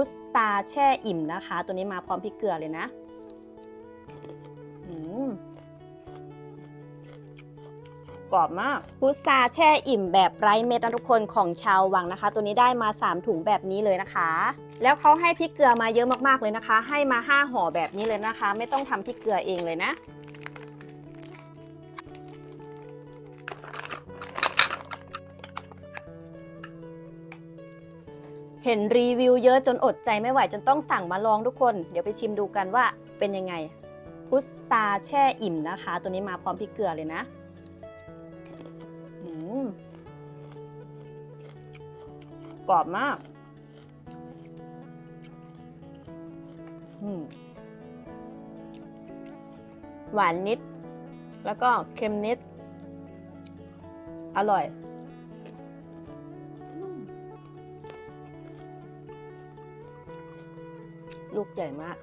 พุทราแช่อิ่มนะคะ ตัวนี้มาพร้อมพริกเกลือเลยนะอืมกรอบมากพุทราแช่อิ่มแบบไร้เม็ดนะทุกคนของชาววังนะคะ ตัวนี้ได้มา 3 ถุงแบบนี้เลยนะคะ แล้วเขาให้พริกเกลือมาเยอะมากๆเลยนะคะ ให้มา 5ห่อแบบนี้เลยนะคะ ไม่ต้องทำพริกเกลือเองเลยนะ เห็นรีวิวเยอะจนอดใจไม่ไหวจนต้องสั่งมาลองทุกคน เดี๋ยวไปชิมดูกันว่าเป็นยังไง พุทราแช่อิ่มนะคะ ตัวนี้มาพร้อมพริกเกลือเลยนะกรอบมากหวานนิด แล้วก็เค็มนิด อร่อย ลูกใหญ่มาก